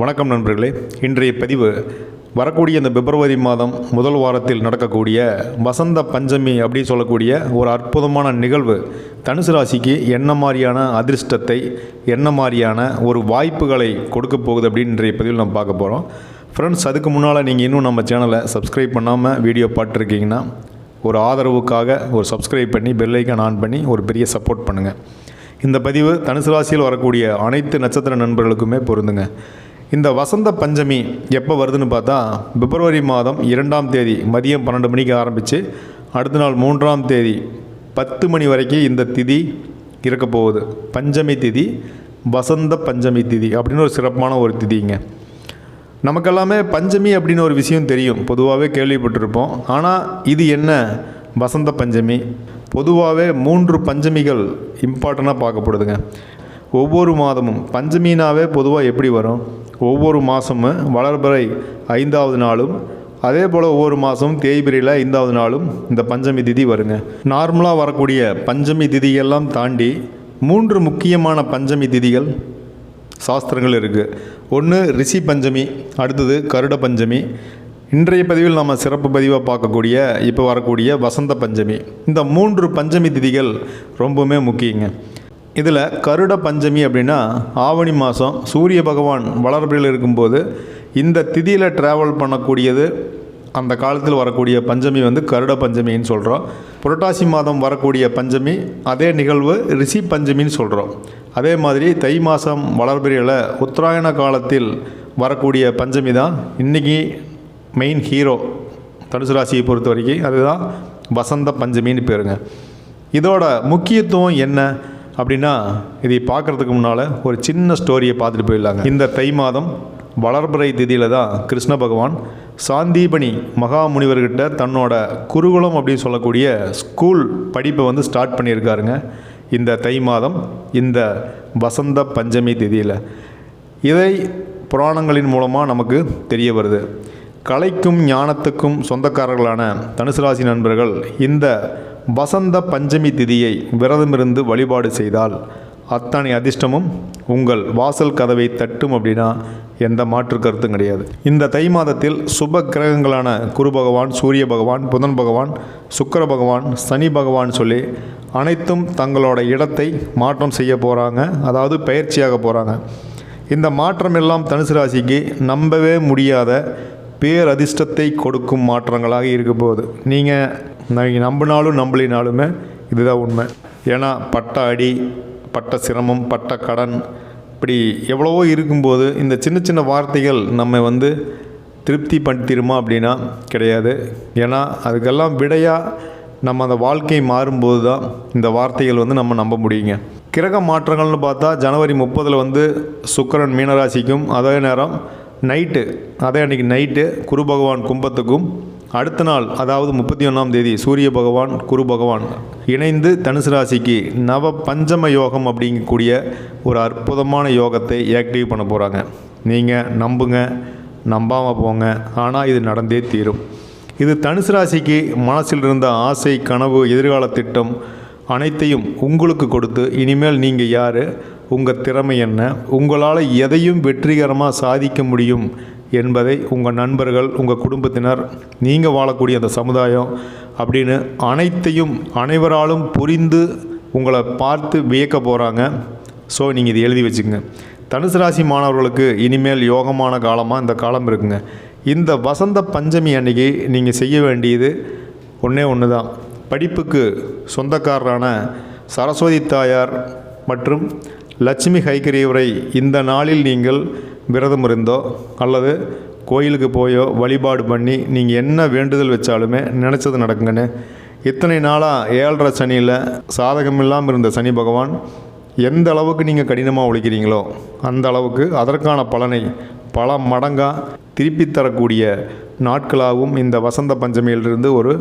வணக்கம் நண்பர்களே. இன்றைய பதிவு வரக்கூடிய இந்த பிப்ரவரி மாதம் முதல் வாரத்தில் நடக்கக்கூடிய வசந்த பஞ்சமி அப்படின்னு சொல்லக்கூடிய ஒரு அற்புதமான நிகழ்வு. தனுசு ராசிக்கு என்ன மாதிரியான அதிர்ஷ்டத்தை என்ன மாதிரியான ஒரு வாய்ப்புகளை கொடுக்க போகுது அப்படின்னு இன்றைய பதிவில் நம்ம பார்க்க போகிறோம் ஃப்ரெண்ட்ஸ் அதுக்கு முன்னால் நீங்கள் இன்னும் நம்ம சேனலை சப்ஸ்கிரைப் பண்ணாமல் வீடியோ பார்த்துருக்கீங்கன்னா ஒரு ஆதரவுக்காக ஒரு சப்ஸ்கிரைப் பண்ணி பெல்லைக்கான் ஆன் பண்ணி ஒரு பெரிய சப்போர்ட் பண்ணுங்கள் இந்த பதிவு தனுசு ராசியில் வரக்கூடிய அனைத்து நட்சத்திர நண்பர்களுக்குமே பொருந்துங்க. இந்த வசந்த பஞ்சமி எப்போ வருதுன்னு பார்த்தா பிப்ரவரி மாதம் இரண்டாம் தேதி மதியம் பன்னெண்டு மணிக்கு ஆரம்பித்து அடுத்த நாள் மூன்றாம் தேதி பத்து மணி வரைக்கும் இந்த திதி இருக்க போகுது. பஞ்சமி திதி வசந்த பஞ்சமி திதி அப்படின்னு ஒரு சிறப்பான ஒரு திதிங்க. நமக்கெல்லாமே பஞ்சமி அப்படின்னு ஒரு விஷயம் தெரியும். பொதுவாகவே கேள்விப்பட்டிருப்போம். ஆனால் இது என்ன? வசந்த பஞ்சமி. பொதுவாகவே மூன்று பஞ்சமிகள் இம்பார்ட்டண்ட்டாக பார்க்கப்படுதுங்க. ஒவ்வொரு மாதமும் பஞ்சமினாவே பொதுவாக எப்படி வரும்? ஒவ்வொரு மாதமும் வளர்பிறை ஐந்தாவது நாளும் அதே போல் ஒவ்வொரு மாதமும் தேய்பிரியில் ஐந்தாவது நாளும் இந்த பஞ்சமி திதி வருங்க. நார்மலாக வரக்கூடிய பஞ்சமி திதியெல்லாம் தாண்டி மூன்று முக்கியமான பஞ்சமி திதிகள் சாஸ்திரங்கள் இருக்குது ஒன்று ரிஷி பஞ்சமி அடுத்தது கருட பஞ்சமி. இன்றைய பதிவில் நாம் சிறப்பு பதிவாக பார்க்கக்கூடிய இப்போ வரக்கூடிய வசந்த பஞ்சமி. இந்த மூன்று பஞ்சமி திதிகள் ரொம்பவுமே முக்கியங்க. இதில் கருட பஞ்சமி அப்படின்னா ஆவணி மாதம் சூரிய பகவான் வளர்பில் இருக்கும்போது இந்த திதியில் ட்ராவல் பண்ணக்கூடியது அந்த காலத்தில் வரக்கூடிய பஞ்சமி வந்து கருட பஞ்சமின்னு சொல்கிறோம் புரட்டாசி மாதம் வரக்கூடிய பஞ்சமி அதே நிகழ்வு ரிஷி பஞ்சமின்னு சொல்கிறோம் அதே மாதிரி தை மாதம் வளர்பிரியில் உத்தராயண காலத்தில் வரக்கூடிய பஞ்சமி தான் இன்றைக்கி மெயின் ஹீரோ தனுசு ராசியை பொறுத்த வரைக்கும் அதுதான் வசந்த பஞ்சமின்னு பேருங்க. இதோட முக்கியத்துவம் என்ன? அப்படின்னா இதை பார்க்குறதுக்கு முன்னால் ஒரு சின்ன ஸ்டோரியை பார்த்துட்டு போயிடலாங்க. இந்த தை மாதம் வளர்பிறை திதியில் தான் கிருஷ்ண பகவான் சாந்தீபனி மகாமுனிவர்கிட்ட தன்னோட குருகுலம் அப்படின்னு சொல்லக்கூடிய ஸ்கூல் படிப்பை வந்து ஸ்டார்ட் பண்ணியிருக்காருங்க. இந்த தை மாதம் இந்த வசந்த பஞ்சமி திதியில். இதை புராணங்களின் மூலமாக நமக்கு தெரிய வருது. கலைக்கும் ஞானத்துக்கும் சொந்தக்காரர்களான தனுசு ராசி நண்பர்கள் இந்த வசந்த பஞ்சமி திதியை விரதமிருந்து வழிபாடு செய்தால் அத்தனை அதிர்ஷ்டமும் உங்கள் வாசல் கதவை தட்டும் அப்படின்னா எந்த மாற்று கருத்தும் கிடையாது. இந்த தை மாதத்தில் சுப கிரகங்களான குரு பகவான் சூரிய பகவான் புதன் பகவான் சுக்கர பகவான் சனி பகவான் சொல்லி அனைத்தும் தங்களோட இடத்தை மாற்றம் செய்ய போகிறாங்க அதாவது பயிற்சியாக போகிறாங்க இந்த மாற்றம் எல்லாம் தனுசு ராசிக்கு நம்பவே முடியாத பேரதிர்ஷ்டத்தை கொடுக்கும் மாற்றங்களாக இருக்க போகுது. நீங்கள் நீங்கள் நம்பினாலும் நம்பலினாலுமே இதுதான் உண்மை. ஏன்னா பட்ட அடி பட்ட சிரமம் பட்ட கடன் இப்படி எவ்வளவோ இருக்கும்போது இந்த சின்ன சின்ன வார்த்தைகள் நம்ம வந்து திருப்தி படுத்திடுமா அப்படின்னா கிடையாது. ஏன்னா அதுக்கெல்லாம் விடையாக நம்ம அந்த வாழ்க்கை மாறும்போது தான் இந்த வார்த்தைகள் வந்து நம்ம நம்ப முடியுங்க. கிரக மாற்றங்கள்னு பார்த்தா ஜனவரி முப்பதில் வந்து சுக்கரன் மீனராசிக்கும் அதே நேரம் நைட்டு அதே அன்றைக்கி நைட்டு குரு பகவான் கும்பத்துக்கும் அடுத்த நாள் அதாவது முப்பத்தி ஒன்றாம் தேதி சூரிய பகவான் குரு பகவான் இணைந்து தனுசு ராசிக்கு நவ பஞ்சம யோகம் அப்படிங்கக்கூடிய ஒரு அற்புதமான யோகத்தை ஆக்டிவ் பண்ண போகிறாங்க நீங்கள் நம்புங்க நம்பாமல் போங்க. ஆனால் இது நடந்தே தீரும். இது தனுசு ராசிக்கு மனசில் இருந்த ஆசை கனவு எதிர்கால திட்டம் அனைத்தையும் உங்களுக்கு கொடுத்து இனிமேல் நீங்கள் யார் உங்கள் திறமை என்ன உங்களால் எதையும் வெற்றிகரமாக சாதிக்க முடியும் என்பதை உங்கள் நண்பர்கள் உங்கள் குடும்பத்தினர் நீங்கள் வாழக்கூடிய அந்த சமுதாயம் அப்படின்னு அனைத்தையும் அனைவராலும் புரிந்து உங்களை பார்த்து வியக்க போகிறாங்க ஸோ நீங்கள் இது எழுதி வச்சுக்கோங்க. தனுசு ராசி மாணவர்களுக்கு இனிமேல் யோகமான காலமாக இந்த காலம் இருக்குங்க. இந்த வசந்த பஞ்சமி அன்னைக்கு நீங்கள் செய்ய வேண்டியது ஒன்றே ஒன்று தான் படிப்புக்கு சொந்தக்காரரான சரஸ்வதி தாயார் மற்றும் லட்சுமி கைக்கரியவரை இந்த நாளில் நீங்கள் விரதம் இருந்தோ அல்லது கோயிலுக்கு போயோ வழிபாடு பண்ணி நீங்கள் என்ன வேண்டுதல் வச்சாலுமே நினச்சது நடக்குங்கன்னு இத்தனை நாளாக ஏழரை சனியில் சாதகம் இல்லாமல் இருந்த சனி பகவான் எந்த அளவுக்கு நீங்கள் கடினமாக உழைக்கிறீங்களோ அந்த அளவுக்கு அதற்கான பலனை பல மடங்காக திருப்பி தரக்கூடிய நாட்களாகவும் இந்த வசந்த பஞ்சமியிலிருந்து ஒரு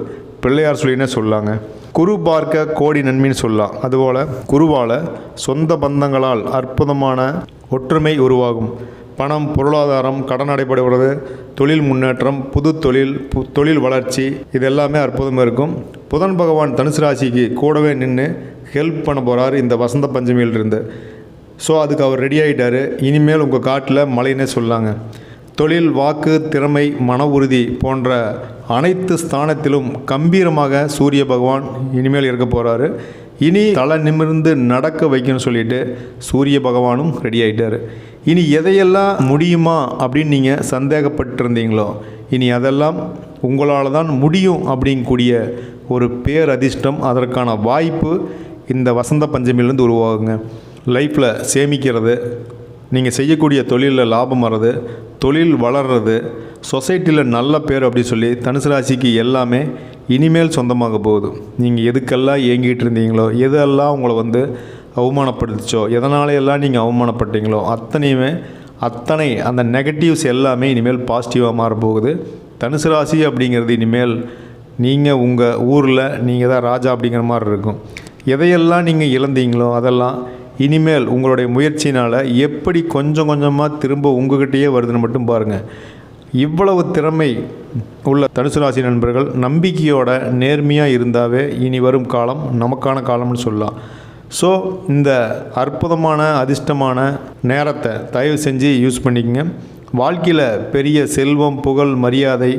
பிள்ளையார் சொல்லினே சொல்லாங்க. குரு பார்க்க கோடி நன்மைன்னு சொல்லலாம். அதுபோல் குருவால் சொந்த பந்தங்களால் அற்புதமான ஒற்றுமை உருவாகும். பணம் பொருளாதாரம் கடன் அடைபடுவது தொழில் முன்னேற்றம் புது தொழில் பு தொழில் வளர்ச்சி இது எல்லாமே அற்புதமாக இருக்கும். புதன் பகவான் தனுசு ராசிக்கு கூடவே நின்று ஹெல்ப் பண்ண போகிறார் இந்த வசந்த பஞ்சமியிலிருந்து. ஸோ அதுக்கு அவர் ரெடி ஆகிட்டார் இனிமேல் உங்கள் காட்டில் மழைன்னே சொல்லாங்க. தொழில் வாக்கு திறமை மன உறுதி போன்ற அனைத்து ஸ்தானத்திலும் கம்பீரமாக சூரிய பகவான் இனிமேல் இருக்க போகிறாரு இனி தலை நிமிர்ந்து நடக்க வைக்கணும்னு சொல்லிட்டு சூரிய பகவானும் ரெடி ஆகிட்டார் இனி எதையெல்லாம் முடியுமா அப்படின்னு நீங்கள் சந்தேகப்பட்டிருந்தீங்களோ இனி அதெல்லாம் உங்களால் தான் முடியும் அப்படிங்கக்கூடிய ஒரு பேரதிர்ஷ்டம் அதற்கான வாய்ப்பு இந்த வசந்த பஞ்சமியிலேருந்து உருவாகுங்க. லைஃப்பில் சேமிக்கிறது நீங்கள் செய்யக்கூடிய தொழிலில் லாபம் வர்றது தொழில் வளர்றது சொசைட்டியில் நல்ல பேர் அப்படின்னு சொல்லி தனுசு ராசிக்கு எல்லாமே இனிமேல் சொந்தமாக போகுது. நீங்கள் எதுக்கெல்லாம் ஏங்கிட்டு இருந்தீங்களோ எதெல்லாம் உங்களை வந்து அவமானப்படுத்துச்சோ எதனாலையெல்லாம் எல்லாம் நீங்கள் அவமானப்பட்டீங்களோ அத்தனையுமே அத்தனை அந்த நெகட்டிவ்ஸ் எல்லாமே இனிமேல் பாசிட்டிவாக மாறப்போகுது தனுசு ராசி அப்படிங்கிறது இனிமேல் நீங்கள் உங்கள் ஊரில் நீங்கள் தான் ராஜா அப்படிங்கிற மாதிரி இருக்கும். எதையெல்லாம் நீங்கள் இழந்தீங்களோ அதெல்லாம் இனிமேல் உங்களுடைய முயற்சினால் எப்படி கொஞ்சம் கொஞ்சமாக திரும்ப உங்ககிட்டயே வருதுன்னு மட்டும் பாருங்கள் இவ்வளவு திறமை உள்ள தனுசு ராசி நண்பர்கள் நம்பிக்கையோட நேர்மையாக இருந்தாவே இனி வரும் காலம் நமக்கான காலம்னு சொல்லலாம். ஸோ இந்த அற்புதமான அதிர்ஷ்டமான நேரத்தை தயவு செஞ்சு யூஸ் பண்ணிக்கங்க. வாழ்க்கையில் பெரிய செல்வம் புகழ் மரியாதை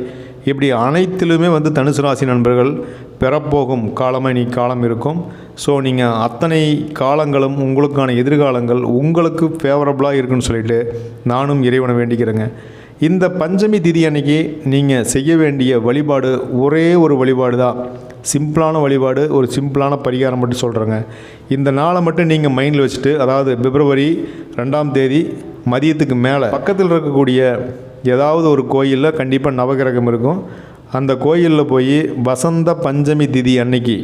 இப்படி அனைத்திலுமே வந்து தனுசு ராசி நண்பர்கள் பெறப்போகும் காலமாக இனி காலம் இருக்கும். ஸோ நீங்கள் அத்தனை காலங்களும் உங்களுக்கான எதிர்காலங்கள் உங்களுக்கு ஃபேவரபுளாக இருக்குன்னு சொல்லிட்டு நானும் இறைவனை வேண்டிக்கிறேங்க. இந்த பஞ்சமி திதி அன்னைக்கு நீங்கள் செய்ய வேண்டிய வழிபாடு ஒரே ஒரு வழிபாடு தான். சிம்பிளான வழிபாடு ஒரு சிம்பிளான பரிகாரம் மட்டும் சொல்கிறேங்க இந்த நாளை மட்டும் நீங்கள் மைண்டில் வச்சுட்டு அதாவது பிப்ரவரி ரெண்டாம் தேதி மதியத்துக்கு மேலே பக்கத்தில் இருக்கக்கூடிய ஏதாவது ஒரு கோயிலில் கண்டிப்பாக நவகிரகம் இருக்கும். அந்த கோயிலில் போய் வசந்த பஞ்சமி திதி அன்னைக்கு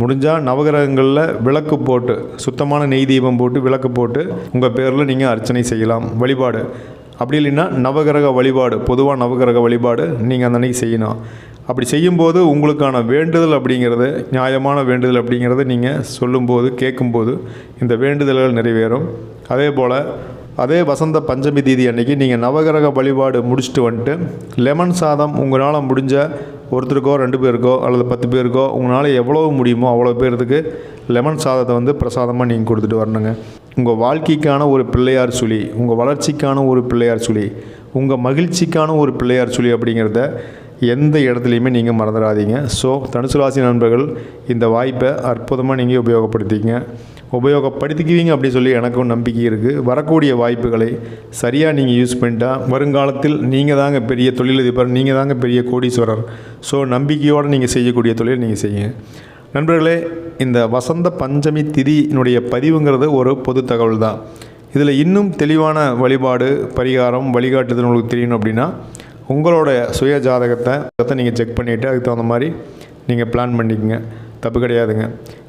முடிஞ்சால் நவகிரகங்களில் விளக்கு போட்டு சுத்தமான நெய் தீபம் போட்டு விளக்கு போட்டு உங்கள் பேரில் நீங்கள் அர்ச்சனை செய்யலாம். வழிபாடு. அப்படி இல்லைன்னா நவகிரக வழிபாடு பொதுவாக நவகிரக வழிபாடு நீங்கள் அந்த அன்னைக்கு செய்யணும். அப்படி செய்யும்போது உங்களுக்கான வேண்டுதல் அப்படிங்கிறது நியாயமான வேண்டுதல் அப்படிங்கிறத நீங்கள் சொல்லும்போது கேட்கும்போது இந்த வேண்டுதல்கள் நிறைவேறும். அதே போல் அதே வசந்த பஞ்சமி தீதி அன்னைக்கு நீங்கள் நவகிரக வழிபாடு முடிச்சுட்டு வந்துட்டு லெமன் சாதம் உங்களால் முடிஞ்ச ஒருத்தருக்கோ ரெண்டு பேருக்கோ அல்லது பத்து பேருக்கோ உங்களால் எவ்வளோ முடியுமோ அவ்வளோ பேர்த்துக்கு லெமன் சாதத்தை வந்து பிரசாதமாக நீங்கள் கொடுத்துட்டு வரணுங்க. உங்கள் வாழ்க்கைக்கான ஒரு பிள்ளையார் சுழி உங்கள் வளர்ச்சிக்கான ஒரு பிள்ளையார் சுழி உங்கள் மகிழ்ச்சிக்கான ஒரு பிள்ளையார் சுழி அப்படிங்கிறத எந்த இடத்துலையுமே நீங்கள் மறந்துடாதீங்க. ஸோ தனுசு ராசி நண்பர்கள் இந்த வாய்ப்பை அற்புதமாக நீங்கள் உபயோகப்படுத்திங்க உபயோகப்படுத்திக்குவீங்க அப்படின்னு சொல்லி எனக்கும் நம்பிக்கை இருக்குது வரக்கூடிய வாய்ப்புகளை சரியாக நீங்கள் யூஸ் பண்ணிட்டால் வருங்காலத்தில் நீங்கள் தாங்க பெரிய தொழிலதிபர் நீங்கள் தாங்க பெரிய கோடீஸ்வரர். ஸோ நம்பிக்கையோடு நீங்கள் செய்யக்கூடிய தொழில் நீங்கள் செய்யுங்க. நண்பர்களே இந்த வசந்த பஞ்சமி திதியினுடைய பதிவுங்கிறது ஒரு பொது தகவல் தான் இதில் இன்னும் தெளிவான வழிபாடு பரிகாரம் வழிகாட்டுதல் உங்களுக்கு தெரியணும் அப்படின்னா உங்களோட சுய ஜாதகத்தை நீங்கள் செக் பண்ணிவிட்டு அதுக்கு தகுந்த மாதிரி நீங்கள் பிளான் பண்ணிக்கங்க. தப்பு கிடையாதுங்க.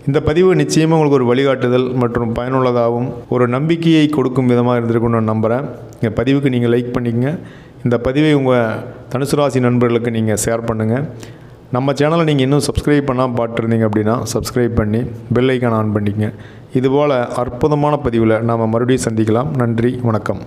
இந்த பதிவு நிச்சயமாக உங்களுக்கு ஒரு வழிகாட்டுதல் மற்றும் பயனுள்ளதாகவும் ஒரு நம்பிக்கையை கொடுக்கும் விதமாக இருந்திருக்கும்னு நான் நம்புகிறேன் இந்த பதிவுக்கு நீங்கள் லைக் பண்ணிக்கங்க. இந்த பதிவை உங்கள் தனுசு ராசி நண்பர்களுக்கு நீங்கள் ஷேர் பண்ணுங்கள் நம்ம சேனலை நீங்கள் இன்னும் சப்ஸ்கிரைப் பண்ணால் பார்த்துருந்தீங்க அப்படின்னா சப்ஸ்கிரைப் பண்ணி பெல் ஐக்கான் ஆன் பண்ணிக்கங்க. இதுபோல் அற்புதமான பதிவில் நாம் மறுபடியும் சந்திக்கலாம். நன்றி வணக்கம்.